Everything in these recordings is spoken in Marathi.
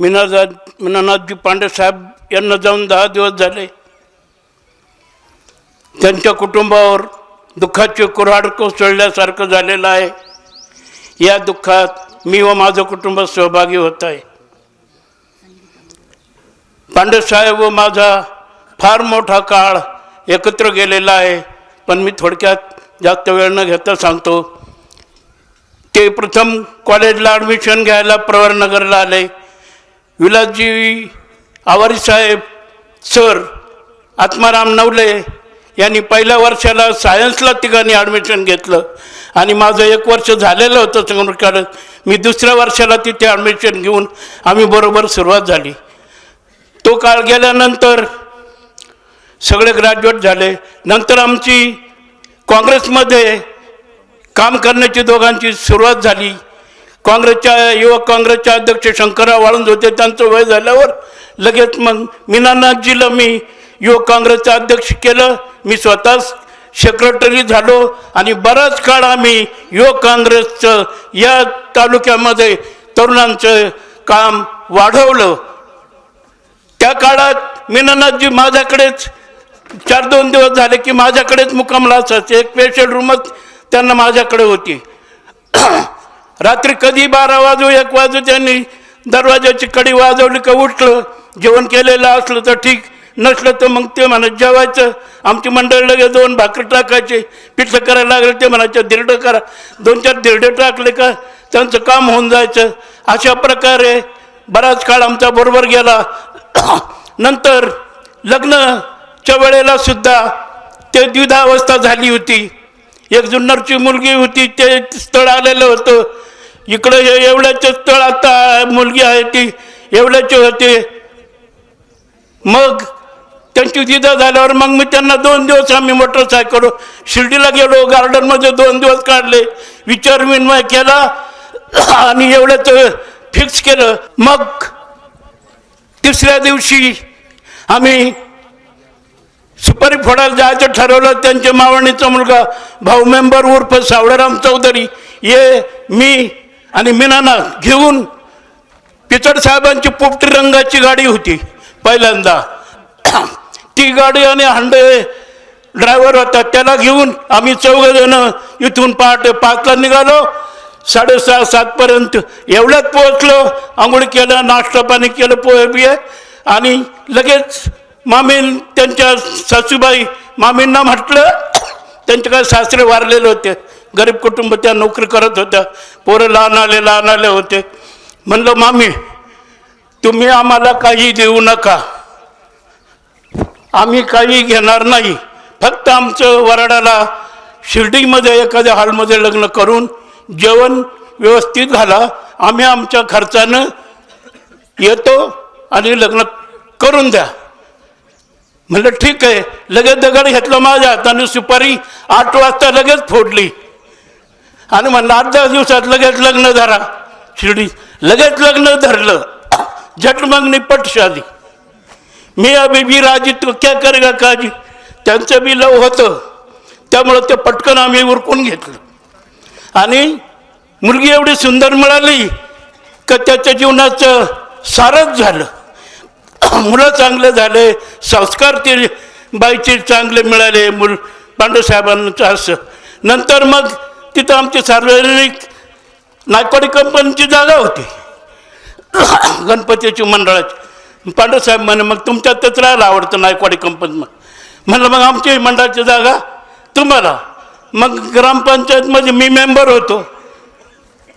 मीनाजा मीनानाथजी पांडेसाहेब यांना जाऊन दहा दिवस झाले. त्यांच्या कुटुंबावर दुःखाचे कुऱ्हाड कोसळल्यासारखं झालेलं आहे. या दुःखात मी व माझं कुटुंब सहभागी होत आहे. पांडेसाहेब व माझा फार मोठा काळ एकत्र गेलेला आहे. पण मी थोडक्यात जास्त वेळ न घेता सांगतो ते प्रथम कॉलेजला ॲडमिशन घ्यायला प्रवरनगरला आले. विलासजी आवारी साहेब सर आत्माराम नवले यांनी पहिल्या वर्षाला सायन्सला तिघांनी ॲडमिशन घेतलं. आणि माझं एक वर्ष झालेलं होतं संगणकात मी दुसऱ्या वर्षाला तिथे ॲडमिशन घेऊन आम्ही बरोबर सुरुवात झाली. तो काळ गेल्यानंतर सगळे ग्रॅज्युएट झाले. नंतर आमची काँग्रेसमध्ये काम करण्याची दोघांची सुरुवात झाली. काँग्रेसच्या युवक काँग्रेसच्या अध्यक्ष शंकरराव वाळुंज होते त्यांचं वय झाल्यावर लगेच मग मीनानाथजीला मी युवक काँग्रेसचं अध्यक्ष केलं. मी स्वतःच सेक्रेटरी झालो आणि बराच काळ आम्ही युवक काँग्रेसचं या तालुक्यामध्ये तरुणांचं काम वाढवलं. त्या काळात मीनानाथजी माझ्याकडेच चार दोन दिवस झाले की माझ्याकडेच मुक्कामला असायचे एक स्पेशल रूमच त्यांना माझ्याकडे होती. रात्री कधी बारा वाजू एक वाजू त्यांनी दरवाजाची कडी वाजवली का उठलं जेवण केलेलं असलं तर ठीक नसलं तर मग ते म्हणत जेवायचं. आमची मंडळी लगेच दोन भाकरी टाकायचे पिठलं करायला लागलं ते म्हणायचं दिरडं करा. दोन चार दिरडे टाकले का त्यांचं काम होऊन जायचं. अशा प्रकारे बराच काळ आमचा बरोबर गेला. नंतर लग्नच्या वेळेला सुद्धा ते द्विधावस्था झाली होती. एक जुन्नरची मुलगी होती ते स्थळ आलेलं होतं. इकडं हे एवढ्याचे स्थळ आता मुलगी आहे ती एवढ्याचे होते. मग त्यांची जिदा झाल्यावर मग मी त्यांना दोन दिवस आम्ही मोटरसायकल शिर्डीला गेलो गार्डनमध्ये दोन दिवस काढले. विचार विनिमय केला आणि एवढ्याचं फिक्स केलं. मग तिसऱ्या दिवशी आम्ही सुपारी फोडायला जायचं ठरवलं. त्यांच्या मावणीचा मुलगा भाऊ मेंबर उर्फ सावळेराम चौधरी. ये मी आणि मीनाना घेऊन पिचड साहेबांची पोपटी रंगाची गाडी होती पहिल्यांदा. ती गाडी आणि हांडे ड्रायव्हर होता त्याला घेऊन आम्ही चौघजण इथून पहाटे पाचला निघालो. साडेसहा सातपर्यंत एवढ्यात पोहोचलो आंघोळ केलं नाश्ता पाणी केलं पोहे बिये आणि लगेच मामी त्यांच्या सासूबाई मामींना म्हटलं त्यांचे काय सासरे वारलेले होते. गरीब कुटुंब त्या नोकरी करत होत्या. पोरं लहान आले लहान आले होते. म्हणलं मामी तुम्ही आम्हाला काही देऊ नका. आम्ही काही घेणार नाही. फक्त आमचं वराडाला शिर्डीमध्ये एखाद्या हॉलमध्ये लग्न करून जेवण व्यवस्थित घाला. आम्ही आमच्या खर्चानं येतो आणि लग्न करून द्या. म्हणलं ठीक आहे. लगेच दगड घेतलं माझ्या हाताने. सुपारी आठ वाजता लगेच फोडली. आणि म्हणलं आठ दहा दिवसात लगेच लग्न धरा. शिर्डी लगेच लग्न धरलं. झट मग निपट मी अभि भी राजी तो क्या करेगा काजी? त्यांचं बी लव होतं. त्यामुळं ते पटकन आम्ही उरकून घेतलं. आणि मुलगी एवढी सुंदर मिळाली का त्याच्या जीवनाचं सारच झालं. मुलं चांगले झाले संस्कार ते बाईचे चांगले मिळाले मुल पांडुसाहेबांचं असं. नंतर मग तिथं आमची सार्वजनिक नायकवाडी कंपनीची जागा होती. गणपतीची मंडळाची. पांडुसाहेब म्हणे मग तुमच्यातच राहायला आवडतं नायकवाडी कंपनी मग. म्हणलं मग आमची मंडळाची जागा तुम्हाला. मग ग्रामपंचायतमध्ये मी मेंबर होतो.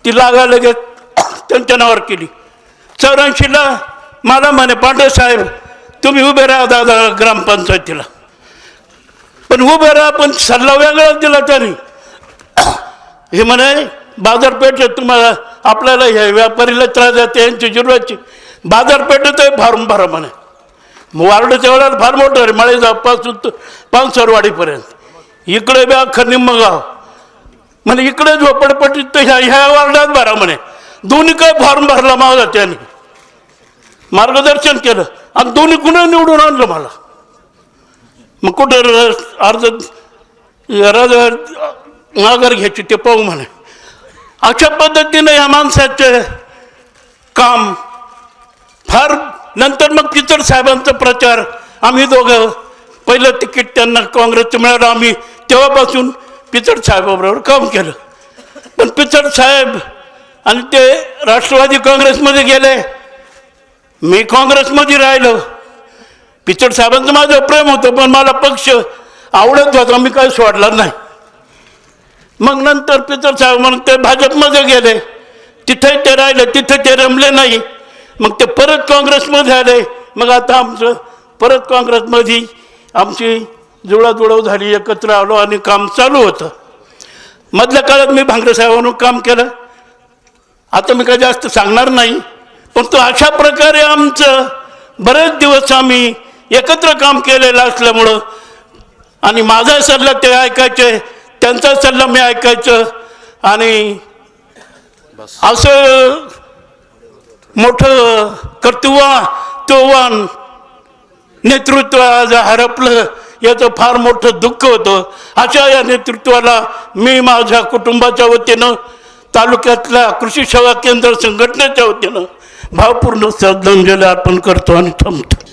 ती लागा लगेच त्यांच्या नावावर केली. चौऱ्याऐंशीला मला म्हणे पांडेसाहेब तुम्ही उभे राहा दादा ग्रामपंचायतीला. पण उभे राहा पण सल्ला वेगळा दिला त्याने. हे म्हणे बाजारपेठेत तुम्हाला आपल्याला हे व्यापारीला त्रास जाते यांची जिरवायची. बाजारपेठेत फॉर्म भरा म्हणे. वार्ड तेवढा फार मोठं आहे माळेगावपासून पानसरवाडीपर्यंत. इकडे बी अख्खं निम्मगाव. म्हणे इकडे झोपडपट्टीत तर ह्या ह्या वार्डात भरा म्हणे. दोन्ही काय फॉर्म भरला माझा त्याने. मार्गदर्शन केलं. आणि दोन्ही कुणा निवडून आणलं मला. मग कुठं र- अर्ज रज माघार घ्यायची ते पाहू म्हणे. अशा पद्धतीनं या माणसाचं काम नंतर मग पिचड साहेबांचा प्रचार आम्ही दोघं पहिलं तिकीट त्यांना काँग्रेसचं मिळालं आम्ही तेव्हापासून पिचड साहेबाबरोबर काम केलं. पण पिचड साहेब आणि ते राष्ट्रवादी काँग्रेसमध्ये गेले. मी काँग्रेसमध्ये राहिलो. पिचड साहेबांचं माझं प्रेम होतं पण मला पक्ष आवडत होता मी काही सोडला नाही. मग नंतर पितर साहेब म्हणून ते भाजपमध्ये गेले. तिथे ते राहिले तिथे ते रमले नाही. मग ते परत काँग्रेसमध्ये आले. मग आता आमचं परत काँग्रेसमध्ये आमची जुळाजुळव झाली एकत्र आलो आणि काम चालू होतं. मधल्या काळात मी भांगरे साहेबांवर काम केलं. आता मी काय जास्त सांगणार नाही. पण तो अशा प्रकारे आमचं बरेच दिवस आम्ही एकत्र काम केलेलं असल्यामुळं आणि माझा सल्ला ते ऐकायचे त्यांचा सल्ला मी ऐकायचं. आणि असं मोठं कर्तृत्ववान नेतृत्व आज हरपलं याचं फार मोठं दुःख होतं. अशा या नेतृत्वाला मी माझ्या कुटुंबाच्या वतीनं तालुक्यातल्या कृषी सेवा केंद्र संघटनेच्या वतीनं भावपूर्ण श्रद्धांजली अर्पण करतो आणि थांबतो.